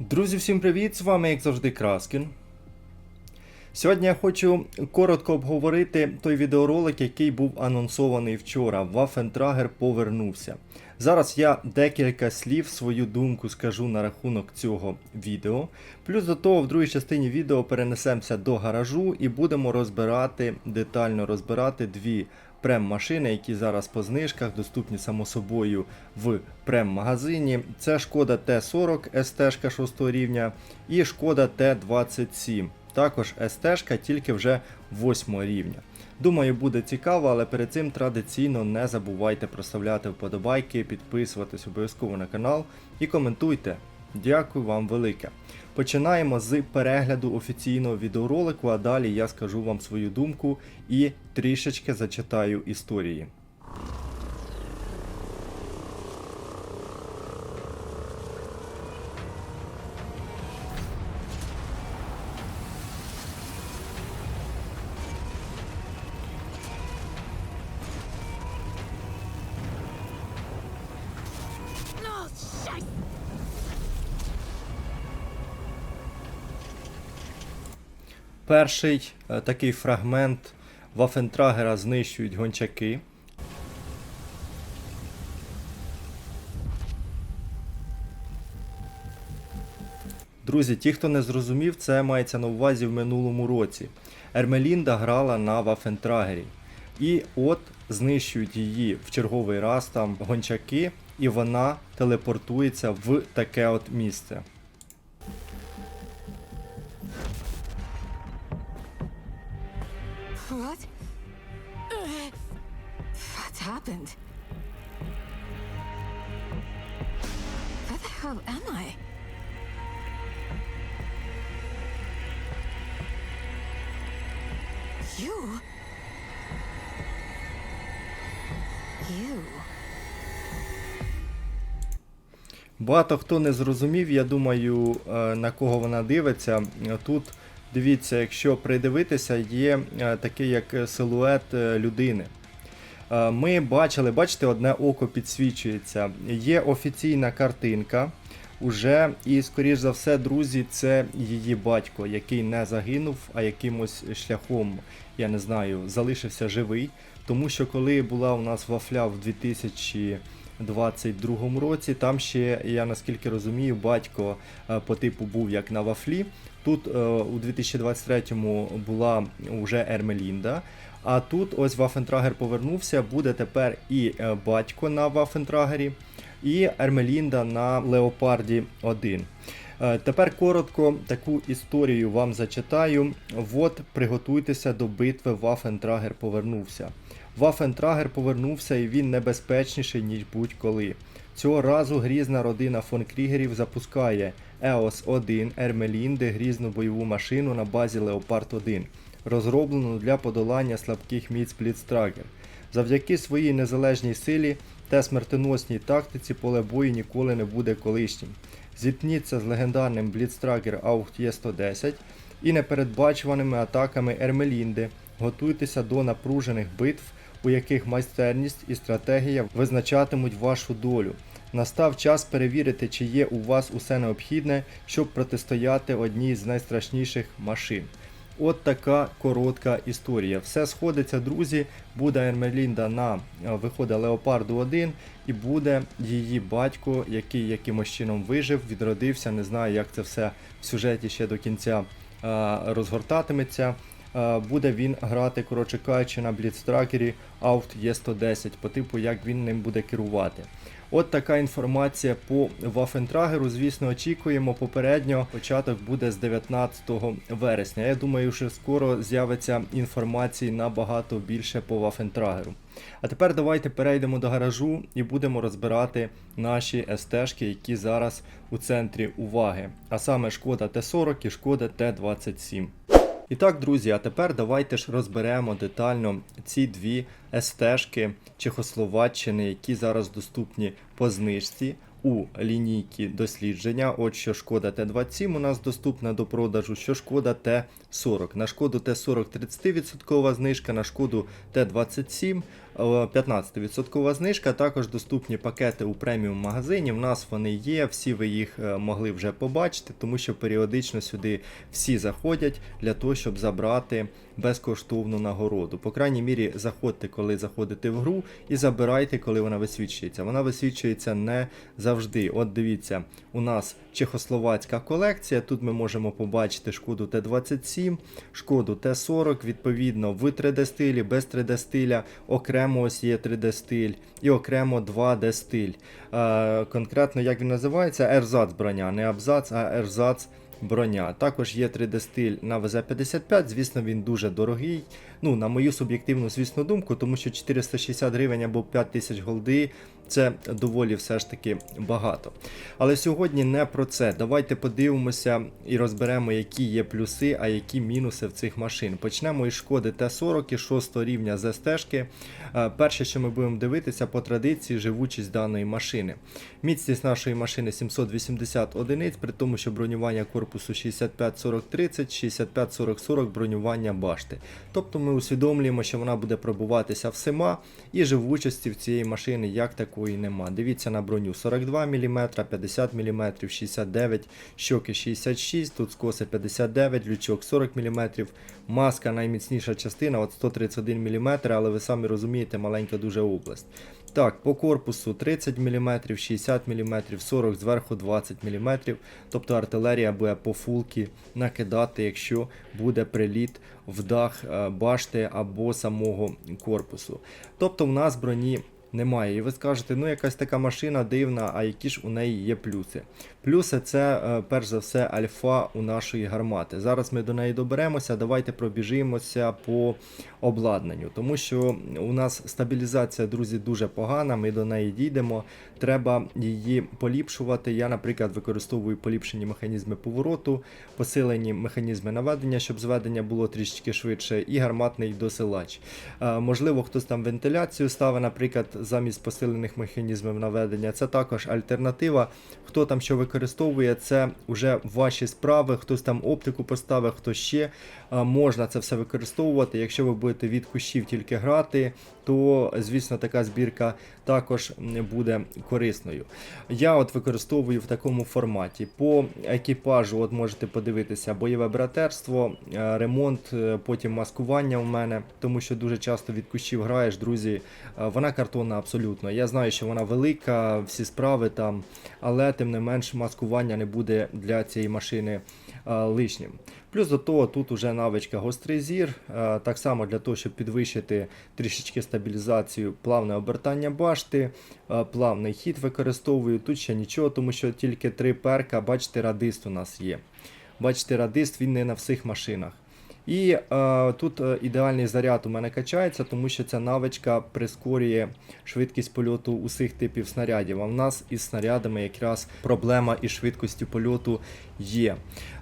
Друзі, всім привіт! З вами, як завжди, Краскін. Сьогодні я хочу коротко обговорити той відеоролик, який був анонсований вчора. Waffentrager повернувся. Зараз я декілька слів, свою думку скажу на рахунок цього відео. Плюс до того, в другій частині відео перенесемося до гаражу і будемо розбирати, детально розбирати дві прем-машини, які зараз по знижках доступні само собою в прем-магазині. Це шкода Т-40 СТ 6 рівня і шкода Т-27. Також СТ, тільки вже 8 рівня. Думаю, буде цікаво, але перед цим традиційно не забувайте проставляти вподобайки, підписуватись обов'язково на канал і коментуйте. Дякую вам велике. Починаємо з перегляду офіційного відеоролику, а далі я скажу вам свою думку і трішечки зачитаю історії. Перший е, такий фрагмент Вафентрагера знищують гончаки. Друзі, ті, хто не зрозумів, це мається на увазі в минулому році. Ермелінда грала на Вафентрагері. І от знищують її в черговий раз там гончаки, і вона телепортується в таке от місце. Багато хто не зрозумів, я думаю, е, на кого вона дивиться. Тут дивіться, якщо придивитися, є е, такий як силует е, людини. Ми бачили, бачите, одне око підсвічується. Є офіційна картинка. Уже, і, скоріш за все, друзі, це її батько, який не загинув, а якимось шляхом, я не знаю, залишився живий. Тому що коли була у нас вафля в 2022 році, там ще, я наскільки розумію, батько е, по типу був як на вафлі. Тут е, у 2023-му була вже Ермелінда. А тут ось Вафентрагер повернувся, буде тепер і е, батько на Вафентрагері, і Ермелінда на Леопарді 1. Е, Тепер коротко таку історію вам зачитаю. От приготуйтеся до битви Вафентрагер повернувся. Вафентрагер повернувся і він небезпечніший, ніж будь-коли. Цього разу грізна родина фон Крігерів запускає еос 1 Ермелінди грізну бойову машину на базі Леопард 1 розроблену для подолання слабких міць Бліцтрагер. Завдяки своїй незалежній силі та смертоносній тактиці поле бою ніколи не буде колишнім. Зіткніться з легендарним Бліцтрагер Аух Є110 і непередбачуваними атаками Ермелінди. Готуйтеся до напружених битв, у яких майстерність і стратегія визначатимуть вашу долю. Настав час перевірити, чи є у вас усе необхідне, щоб протистояти одній з найстрашніших машин. От така коротка історія. Все сходиться, друзі. Буде Ермелінда на е, виходить Леопарду 1 і буде її батько, який якимось чином вижив, відродився. Не знаю, як це все в сюжеті ще до кінця е, розгортатиметься. Е, Буде він грати, коротше кажучи, на Бліцтракері Аут Є110, по типу, як він ним буде керувати. От така інформація по Вафентрагеру. Звісно, очікуємо. Попередньо початок буде з 19 вересня. Я думаю, що скоро з'явиться інформації набагато більше по Вафентрагеру. А тепер давайте перейдемо до гаражу і будемо розбирати наші СТшки, які зараз у центрі уваги. А саме шкода Т40 і шкода Т27. І так, друзі, а тепер давайте ж розберемо детально ці дві СТшки Чехословаччини, які зараз доступні по знижці у лінійці дослідження. От що шкода Т27 у нас доступна до продажу, що шкода Т40. На шкоду Т40 30% знижка, на шкоду Т27 е, 15% знижка. Також доступні пакети у преміум магазині. В нас вони є, всі ви їх е, могли вже побачити, тому що періодично сюди всі заходять для того, щоб забрати безкоштовну нагороду. По крайній мірі, заходьте, коли заходите в гру, і забирайте, коли вона висвічується. Вона висвічується не завжди. От дивіться, у нас чехословацька колекція. Тут ми можемо побачити шкоду Т-27, шкоду Т-40, відповідно, в 3D стилі, без 3D стиля, окремо ось є 3D стиль і окремо 2D стиль. Е, конкретно, як він називається, ерзац броня, не абзац, а ерзац броня. Також є 3D стиль на ВЗ-55, звісно, він дуже дорогий. Ну, на мою суб'єктивну, звісно, думку, тому що 460 гривень або 5000 голди це доволі все ж таки багато. Але сьогодні не про це. Давайте подивимося і розберемо, які є плюси, а які мінуси в цих машин. Почнемо із шкоди Т-40 із 6 рівня з стежки. Е, Перше, що ми будемо дивитися по традиції, живучість даної машини. Міцність нашої машини 780 одиниць, при тому, що бронювання корпусу 65-40-30, 65-40-40 бронювання башти. Тобто ми усвідомлюємо, що вона буде пробуватися всіма, і живучості в цієї машини як такої нема. Дивіться на броню 42 мм, 50 мм, 69, щоки 66, тут скоси 59, лючок 40 мм, маска найміцніша частина, от 131 мм, але ви самі розумієте, маленька дуже область. Так, по корпусу 30 мм, 60 мм, 40 зверху 20 мм. Тобто артилерія буде по фулки накидати, якщо буде приліт в дах е, башти або самого корпусу. Тобто в нас броні немає. І ви скажете, ну якась така машина дивна, а які ж у неї є плюси. Плюси це е, перш за все альфа у нашої гармати. Зараз ми до неї доберемося. Давайте пробіжимося по обладнанню, тому що у нас стабілізація, друзі, дуже погана. Ми до неї дійдемо. Треба її поліпшувати. Я, наприклад, використовую поліпшені механізми повороту, посилені механізми наведення, щоб зведення було трішки швидше, і гарматний досилач. Е, Можливо, хтось там вентиляцію ставить, наприклад, замість посилених механізмів наведення. Це також альтернатива. Хто там що використовує, це вже ваші справи. Хтось там оптику поставив, хто ще. Можна це все використовувати. Якщо ви будете від кущів тільки грати, то звісно така збірка також буде корисною. Я от використовую в такому форматі. По екіпажу, от можете подивитися, бойове братерство, е, ремонт, е, потім маскування у мене, тому що дуже часто від кущів граєш, друзі. е, Вона картонна абсолютно. Я знаю, що вона велика, всі справи там, але тим не менш маскування не буде для цієї машини лишнім. Плюс до того тут уже навичка гострий зір, е, так само для того, щоб підвищити трішечки стабілізацію, плавне обертання башти, е, плавний хід використовую. Тут ще нічого, тому що тільки три перка, бачите, радист у нас є. Бачите, радист він не на всіх машинах. І е, тут е, ідеальний заряд у мене качається, тому що ця навичка прискорює швидкість польоту усіх типів снарядів. А в нас із снарядами якраз проблема із швидкістю польоту є.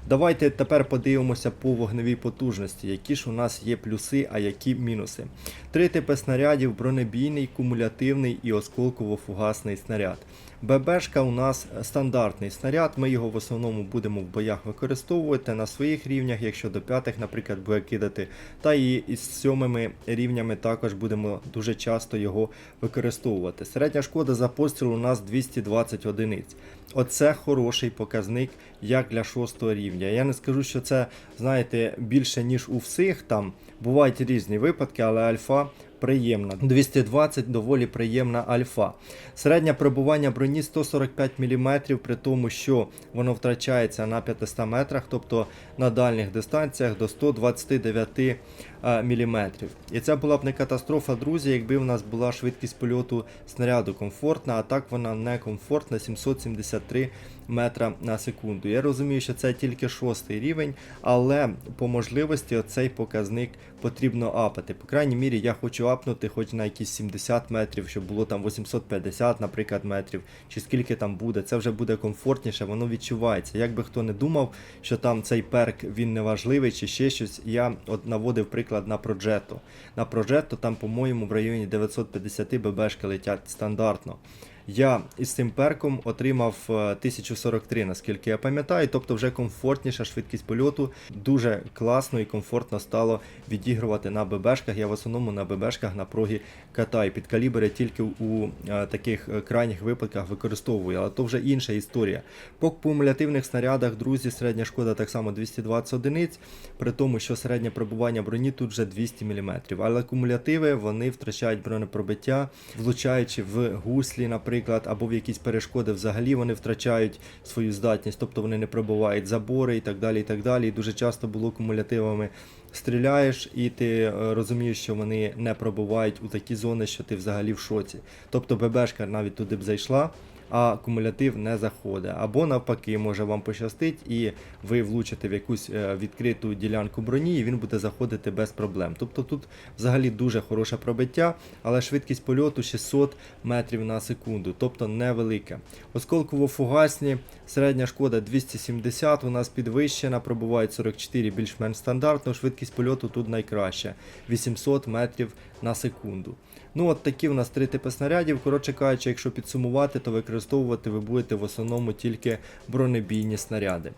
Давайте тепер подивимося по вогневій потужності, які ж у нас є плюси, а які мінуси. Три типи снарядів: бронебійний, кумулятивний і осколково-фугасний снаряд. ББшка у нас стандартний снаряд, ми його в основному будемо в боях використовувати на своїх рівнях, якщо до п'ятих, наприклад, буде кидати. Та і із сьомими рівнями також будемо дуже часто його використовувати. Середня шкода за постріл у нас 220 одиниць. Оце хороший показник як для шостого рівня. Я не скажу, що це, знаєте, більше, ніж у всіх там. Бувають різні випадки, але альфа приємна. 220 доволі приємна альфа. Середнє пробування броні 145 мм, при тому, що воно втрачається на 500 метрах, тобто на дальніх дистанціях до 129 мм. І це була б не катастрофа, друзі, якби в нас була швидкість польоту снаряду комфортна, а так вона не комфортна 773 метра на секунду. Я розумію, що це тільки шостий рівень, але по можливості цей показник потрібно апати. По крайній мірі, я хочу апнути хоч на якісь 70 метрів, щоб було там 850, наприклад, метрів, чи скільки там буде. Це вже буде комфортніше, воно відчувається. Як би хто не думав, що там цей перк він не чи ще щось. Я от наводив приклад на Progetto. На Progetto там, по-моєму, в районі 950 ББшки летять стандартно. Я із цим перком отримав е, 1043, наскільки я пам'ятаю, тобто вже комфортніша швидкість польоту. Дуже класно і комфортно стало відігрувати на ББшках. Я в основному на ББшках на прогі катаю. Під калібри тільки у е, таких е, крайніх випадках використовую, але то вже інша історія. По кумулятивних снарядах, друзі, середня шкода так само 220 одиниць, при тому, що середнє пробування броні тут вже 200 мм. Але кумулятиви вони втрачають бронепробиття, влучаючи в гуслі, наприклад, або в якісь перешкоди, взагалі вони втрачають свою здатність, тобто вони не пробувають забори і так далі. І так далі. І дуже часто було кумулятивами. Стріляєш, і ти е, розумієш, що вони не пробувають у такі зони, що ти взагалі в шоці. Тобто ББшка навіть туди б зайшла, а кумулятив не заходить. Або навпаки, може вам пощастить, і ви влучите в якусь е, відкриту ділянку броні, і він буде заходити без проблем. Тобто тут взагалі дуже хороше пробиття, але швидкість польоту 600 метрів на секунду, тобто невелика. Осколково-фугасні, середня шкода 270, у нас підвищена, пробувають 44 більш-менш стандартно, швидкість польоту тут найкраща 800 метрів на секунду. Ну от такі в нас три типи снарядів. Коротше кажучи, якщо підсумувати, то використовувати ви будете в основному тільки бронебійні снаряди.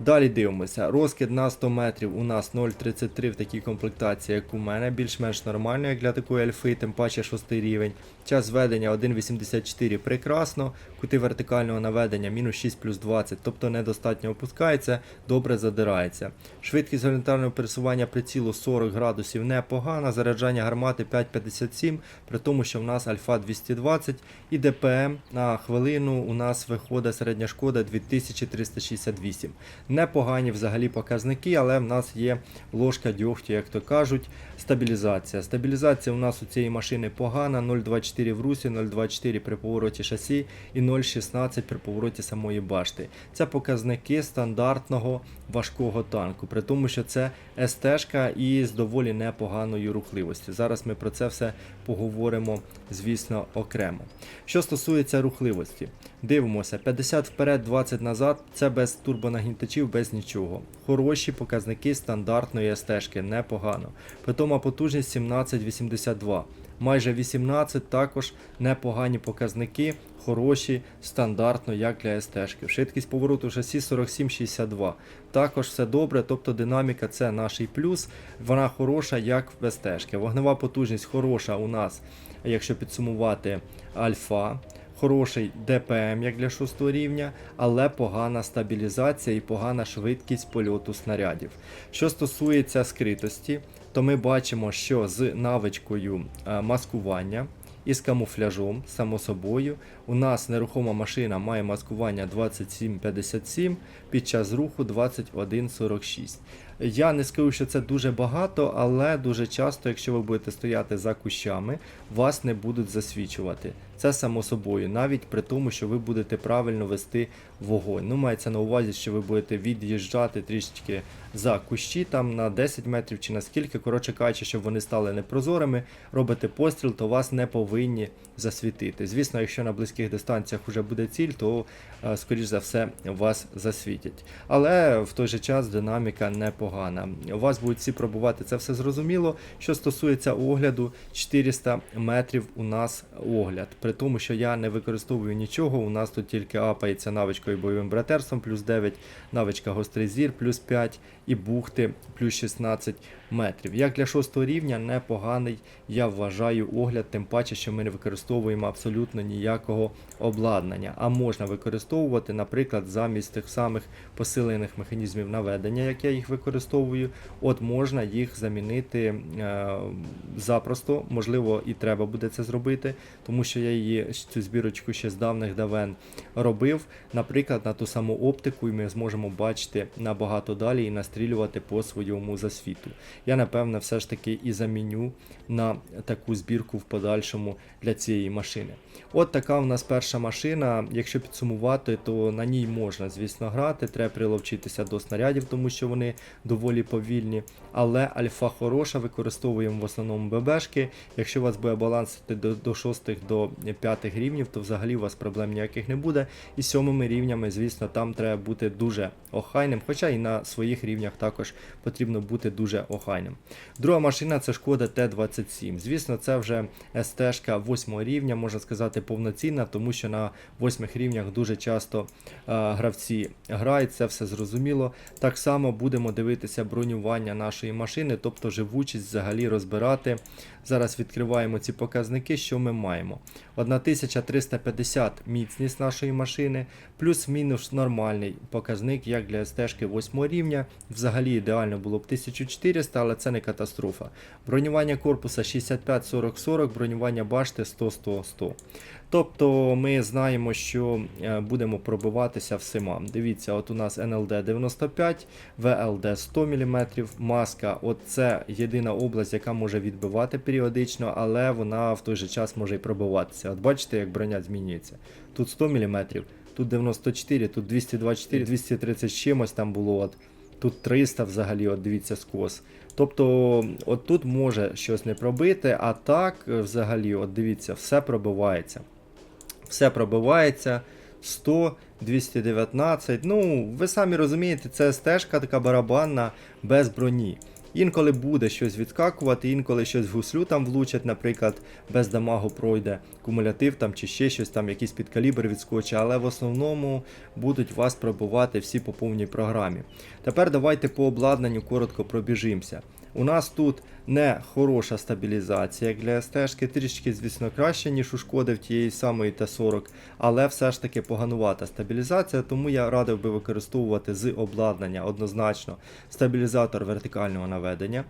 Далі дивимося. Розкид на 100 метрів у нас 0,33 в такій комплектації, як у мене, більш-менш нормально, як для такої альфи, тим паче 6 рівень. Час ведення 1,84 прекрасно, кути вертикального наведення мінус 6 плюс 20, тобто недостатньо опускається, добре задирається. Швидкість горизонтального пересування прицілу 40 градусів непогана, заряджання гармати 5,57, при тому, що в нас альфа 220 і ДПМ на хвилину у нас виходить середня шкода 2368. Непогані взагалі показники, але в нас є ложка дьогтю, як то кажуть, стабілізація. Стабілізація у нас у цієї машини погана, 0,24 в русі, 0,24 при повороті шасі і 0,16 при повороті самої башти. Це показники стандартного важкого танку, при тому, що це СТ-шка і з доволі непоганою рухливостю. Зараз ми про це все поговоримо, звісно, окремо. Що стосується рухливості, дивимося: 50 вперед, 20 назад, це без турбонагнітачів, без нічого. Хороші показники стандартної СТ-шки, непогано. Питома потужність 1782. Майже 18 також непогані показники, хороші, стандартно, як для СТ-шки. Швидкість повороту шасі 47,62. Також все добре, тобто динаміка це наш плюс. Вона хороша, як в СТ-шки. Вогнева потужність хороша у нас, якщо підсумувати альфа. Хороший ДПМ, як для 6 рівня, але погана стабілізація і погана швидкість польоту снарядів. Що стосується скритості, то ми бачимо, що з навичкою е, маскування і з камуфляжом, само собою, у нас нерухома машина має маскування 2757 під час руху 2146. Я не скажу, що це дуже багато, але дуже часто, якщо ви будете стояти за кущами, вас не будуть засвічувати. Це само собою, навіть при тому, що ви будете правильно вести вогонь. Ну, мається на увазі, що ви будете від'їжджати трішечки за кущі, там на 10 метрів чи на скільки, коротше кажучи, щоб вони стали непрозорими, робите постріл, то вас не повинні засвітити. Звісно, якщо на близьких дистанціях вже буде ціль, то е, скоріш за все вас засвітять. Але в той же час динаміка непогана. У вас будуть всі пробувати це все зрозуміло. Що стосується огляду, 400 метрів у нас огляд. При тому, що я не використовую нічого, у нас тут тільки апається навичкою бойовим братерством плюс 9, навичка гострий зір плюс 5 і бухти плюс 16 метрів. Як для 6 рівня непоганий, я вважаю, огляд, тим паче, що ми не використовуємо абсолютно ніякого обладнання. А можна використовувати, наприклад, замість тих самих посилених механізмів наведення, як я їх використовую, от можна їх замінити е, запросто, можливо, і треба буде це зробити, тому що я її цю збірочку ще з давних давен робив. Наприклад, на ту саму оптику, і ми зможемо бачити набагато далі і настрілювати по своєму засвіту. Я напевно все ж таки і заміню на таку збірку в подальшому для цієї машини. От така в нас перша машина. Якщо підсумувати, то на ній можна, звісно, грати. Треба приловчитися до снарядів, тому що вони доволі повільні. Але альфа хороша, використовуємо в основному ББшки. Якщо у вас буде балансити до, до 6 до 5 рівнів, то взагалі у вас проблем ніяких не буде. І сьомими рівнями, звісно, там треба бути дуже охайним, хоча і на своїх рівнях також потрібно бути дуже охайним. Друга машина це шкода Т-27. Звісно, це вже СТ-шка 8 рівня, можна сказати, повноцінна, тому що на 8 рівнях дуже часто е, гравці грають, це все зрозуміло. Так само будемо дивитися бронювання нашої машини, тобто живучість взагалі розбирати. Зараз відкриваємо ці показники, що ми маємо. 1350 міцність нашої машини, плюс-мінус нормальний показник, як для СТ-шки 8 рівня. Взагалі ідеально було б 1400, але це не катастрофа. Бронювання корпуса 65-40-40, бронювання башти 100-100-100. Тобто ми знаємо, що е, будемо пробиватися всіма. Дивіться, от у нас NLD 95, VLD 100 мм, маска. От це єдина область, яка може відбивати періодично, але вона в той же час може і пробиватися. От бачите, як броня змінюється. Тут 100 мм, тут 94, тут 224, 230 чимось там було. От. Тут 300 взагалі, от дивіться скос. Тобто, от тут може щось не пробити, а так, е, взагалі, от дивіться, все пробивається. Все пробивається. 100, 219. Ну, ви самі розумієте, це стежка така барабанна без броні. Інколи буде щось відскакувати, інколи щось в гуслю там влучать, наприклад, без дамагу пройде кумулятив там чи ще щось там, якийсь підкалібр відскочить, але в основному будуть вас пробувати всі по повній програмі. Тепер давайте по обладнанню коротко пробіжимося. У нас тут не хороша стабілізація для СТ-шки, трішки, звісно, краще, ніж у шкоди в тієї самої Т-40, але все ж таки поганувата стабілізація, тому я радив би використовувати з обладнання однозначно стабілізатор вертикального наведення.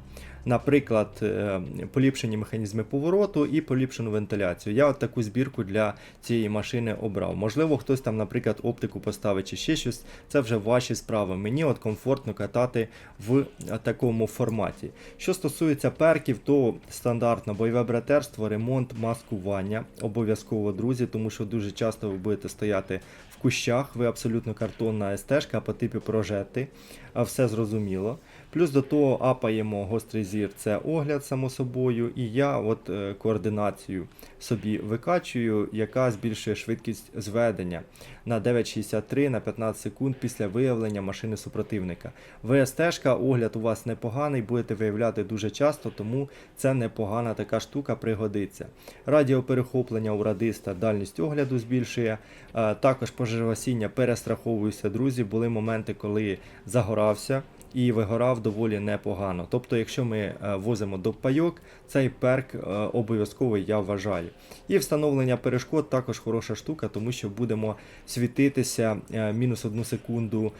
Наприклад, е, поліпшені механізми повороту і поліпшену вентиляцію. Я от таку збірку для цієї машини обрав. Можливо, хтось там, наприклад, оптику поставить чи ще щось. Це вже ваші справи. Мені от комфортно катати в такому форматі. Що стосується перків, то стандартно бойове братерство, ремонт, маскування. Обов'язково, друзі, тому що дуже часто ви будете стояти в кущах, ви абсолютно картонна СТ-шка по типу прожети, все зрозуміло. Плюс до того апаємо гострий зір, це огляд, само собою, і я от е, координацію собі викачую, яка збільшує швидкість зведення на 9,63 на 15 секунд після виявлення машини супротивника. ВСТ-шка, огляд у вас непоганий, будете виявляти дуже часто, тому це непогана така штука пригодиться. Радіоперехоплення у радиста дальність огляду збільшує. Е, Також пожежогасіння перестраховуюся, друзі. Були моменти, коли загорався і вигорав доволі непогано. Тобто, якщо ми е, возимо до пайок, цей перк е, обов'язковий, я вважаю. І встановлення перешкод також хороша штука, тому що будемо світитися е, мінус одну секунду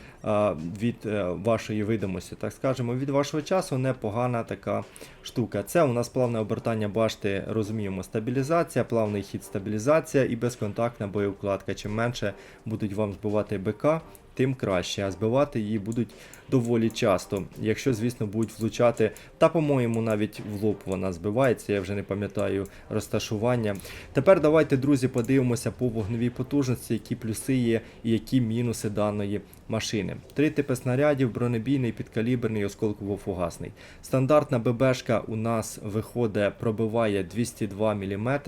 від вашої видимості, так скажемо, від вашого часу непогана така штука. Це у нас плавне обертання башти, розуміємо, стабілізація, плавний хід стабілізація і безконтактна боєукладка. Чим менше будуть вам збивати БК, тим краще, а збивати її будуть доволі часто, якщо, звісно, будуть влучати. Та, по-моєму, навіть в лоб вона збивається, я вже не пам'ятаю розташування. Тепер давайте, друзі, подивимося по вогневій потужності, які плюси є і які мінуси даної машини. Три типи снарядів: бронебійний, підкаліберний, осколково-фугасний. Стандартна ББшка у нас виходить, пробиває 202 мм,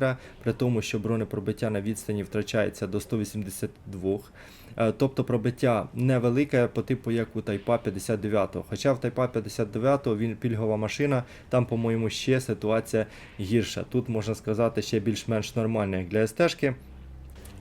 при тому, що бронепробиття на відстані втрачається до 182 Е, Тобто пробиття невелике по типу як у Тайпа 59. Хоча в Тайпа 59 він пільгова машина, там, по-моєму, ще ситуація гірша. Тут можна сказати ще більш-менш нормальна, як для СТ-шки.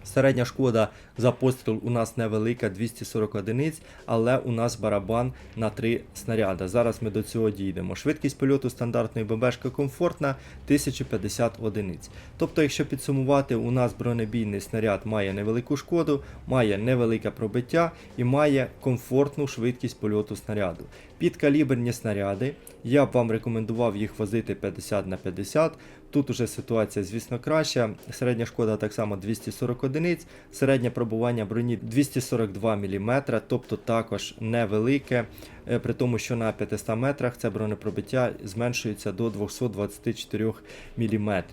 Середня шкода за постріл у нас невелика 240 одиниць, але у нас барабан на 3 снаряди. Зараз ми до цього дійдемо. Швидкість польоту стандартної ББшки комфортна 1050 одиниць. Тобто, якщо підсумувати, у нас бронебійний снаряд має невелику шкоду, має невелике пробиття і має комфортну швидкість польоту снаряду. Підкаліберні снаряди, я б вам рекомендував їх возити 50 на 50. Тут уже ситуація, звісно, краща. Середня шкода так само 240 одиниць, середнє пробування броні 242 мм, тобто також невелике. Е, При тому, що на 500 метрах це бронепробиття зменшується до 224 мм.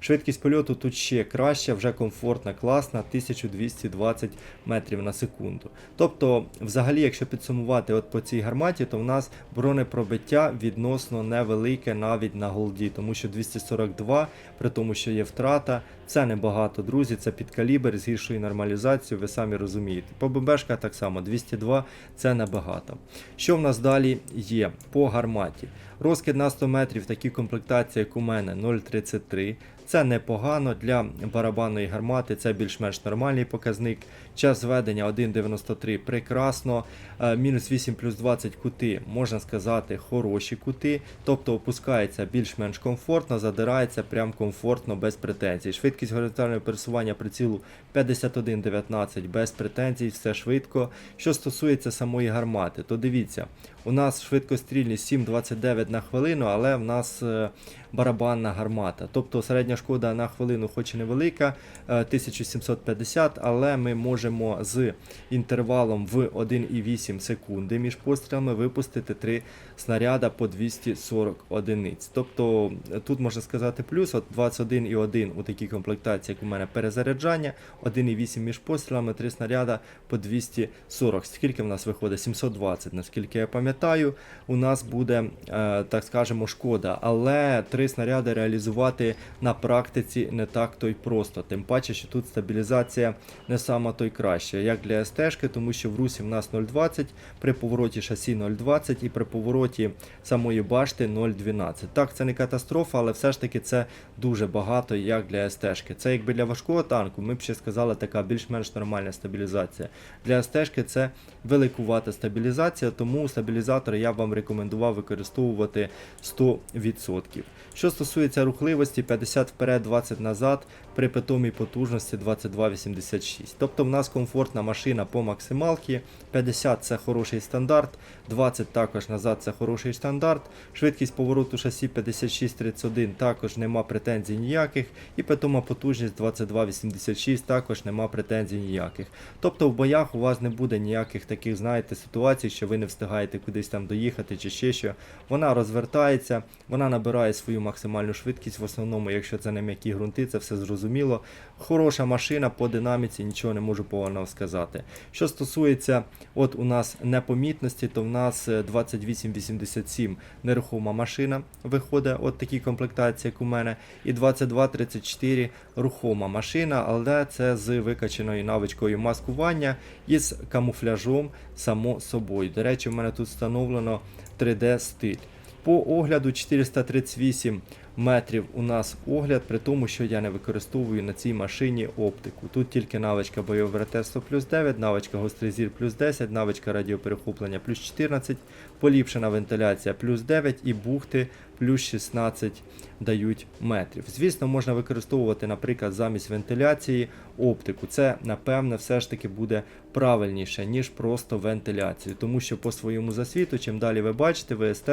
Швидкість польоту тут ще краща, вже комфортна, класна, 1220 метрів на секунду. Тобто, взагалі, якщо підсумувати от по цій гарматі, то в нас бронепробиття відносно невелике навіть на голді, тому що 242, при тому, що є втрата, це небагато, друзі, це під калібр з гіршою нормалізацією, ви самі розумієте. По ББшка так само 202 це небагато. Що в нас далі є по гарматі? Розкид на 100 метрів, такі комплектації, як у мене 0,33. Це непогано для барабанної гармати, це більш-менш нормальний показник. Час зведення 1.93 прекрасно. Е, Мінус 8 плюс 20 кути, можна сказати, хороші кути. Тобто опускається більш-менш комфортно, задирається прям комфортно, без претензій. Швидкість горизонтального пересування прицілу 51.19 без претензій, все швидко. Що стосується самої гармати, то дивіться, у нас швидкострільність 7.29 на хвилину, але в нас е, барабанна гармата. Тобто середня шкода на хвилину, хоч і невелика, е, 1750, але ми можемо з інтервалом в 1,8 секунди між пострілами випустити 3 снаряда по 240 одиниць. Тобто тут можна сказати плюс, от 21,1 у такій комплектації, як у мене перезаряджання, 1,8 між пострілами, 3 снаряда по 240. Скільки в нас виходить? 720, наскільки я пам'ятаю, у нас буде, е, так скажемо, шкода. Але 3 снаряди реалізувати на практиці не так то й просто. Тим паче, що тут стабілізація не сама то й краща, як для СТ, тому що в русі в нас 0,20, при повороті шасі 0,20 і при повороті самої башти 0,12. Так, це не катастрофа, але все ж таки це дуже багато, як для СТ. Це якби для важкого танку, ми б ще сказали, така більш-менш нормальна стабілізація. Для СТ це великувата стабілізація, тому стабілізатори я вам рекомендував використовувати 100%. Що стосується рухливості, 50 вперед, 20 назад, при питомій потужності 22,86. Тобто в нас комфортна машина по максималці, 50 це хороший стандарт, 20 також назад це хороший стандарт, швидкість повороту шасі 56,31 також нема претензій ніяких, і питома потужність 22,86 також нема претензій ніяких. Тобто в боях у вас не буде ніяких таких, знаєте, ситуацій, що ви не встигаєте кудись там доїхати чи ще що. Вона розвертається, вона набирає свою максимальну швидкість. В основному, якщо це не м'які ґрунти, це все зрозуміло. Хороша машина по динаміці, нічого не можу поганого сказати. Що стосується от у нас непомітності, то в нас е, 2887 нерухома машина виходить, от такі комплектації, як у мене, і 2234 рухома машина, але це з викаченою навичкою маскування і з камуфляжом само собою. До речі, в мене тут встановлено 3D стиль. По огляду 438 метрів у нас огляд, при тому, що я не використовую на цій машині оптику. Тут тільки навичка бойове братерство плюс 9, навичка гострий зір плюс 10, навичка радіоперехоплення плюс 14, поліпшена вентиляція плюс 9 і бухти плюс 16 дають метрів. Звісно, можна використовувати, наприклад, замість вентиляції оптику. Це, напевне, все ж таки буде правильніше, ніж просто вентиляцію. Тому що по своєму засвіту, чим далі ви бачите, ВСТ,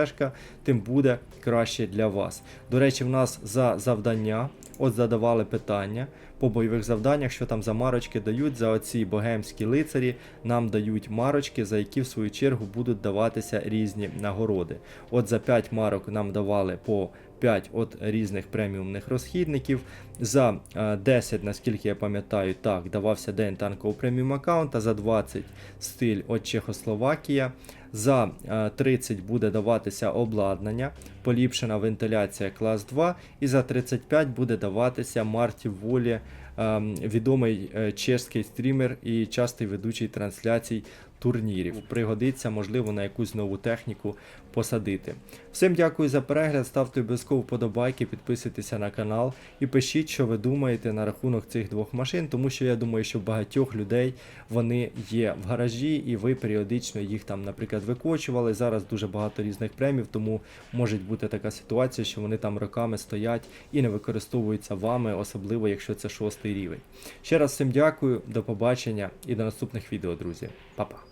тим буде краще для вас. До речі, в нас за завдання, от задавали питання по бойових завданнях, що там за марочки дають, за оці богемські лицарі нам дають марочки, за які в свою чергу будуть даватися різні нагороди. От за 5 марок нам давали по 5 от різних преміумних розхідників. За е, 10, наскільки я пам'ятаю, так, давався день танкового преміум аккаунта, за 20 стиль от Чехословакія. За е, 30 буде даватися обладнання, поліпшена вентиляція клас 2, і за 35 буде даватися Марті Волі, ем, відомий е, чеський стрімер і частий ведучий трансляцій турнірів. Пригодиться, можливо, на якусь нову техніку посадити. Всім дякую за перегляд, ставте обов'язково вподобайки, підписуйтеся на канал і пишіть, що ви думаєте на рахунок цих двох машин, тому що я думаю, що багатьох людей вони є в гаражі, і ви періодично їх там, наприклад, викочували. Зараз дуже багато різних премів, тому може бути така ситуація, що вони там роками стоять і не використовуються вами, особливо якщо це шостий рівень. Ще раз всім дякую, до побачення і до наступних відео, друзі. Па-па.